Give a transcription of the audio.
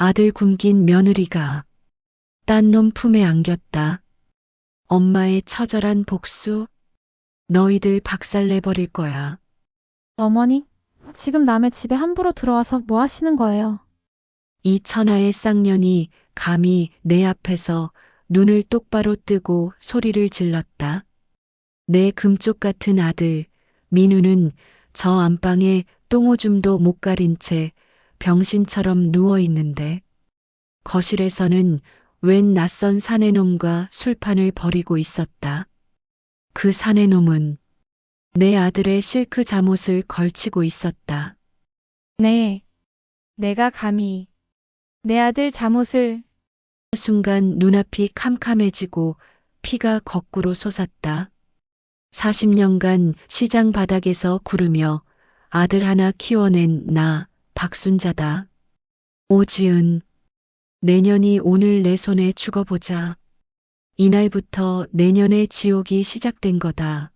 아들 굶긴 며느리가 딴 놈 품에 안겼다. 엄마의 처절한 복수? 너희들 박살내버릴 거야. 어머니, 지금 남의 집에 함부로 들어와서 뭐 하시는 거예요? 이 천하의 쌍년이 감히 내 앞에서 눈을 똑바로 뜨고 소리를 질렀다. 내 금쪽 같은 아들, 민우는 저 안방에 똥오줌도 못 가린 채 병신처럼 누워 있는데, 거실에서는 웬 낯선 사내놈과 술판을 벌이고 있었다. 그 사내놈은 내 아들의 실크 잠옷을 걸치고 있었다. 네. 내가 감히 내 아들 잠옷을 순간 눈앞이 캄캄해지고 피가 거꾸로 솟았다. 40년간 시장 바닥에서 구르며 아들 하나 키워낸 나, 박순자다. 오지은, 내년이 오늘 내 손에 죽어보자. 이날부터 내년의 지옥이 시작된 거다.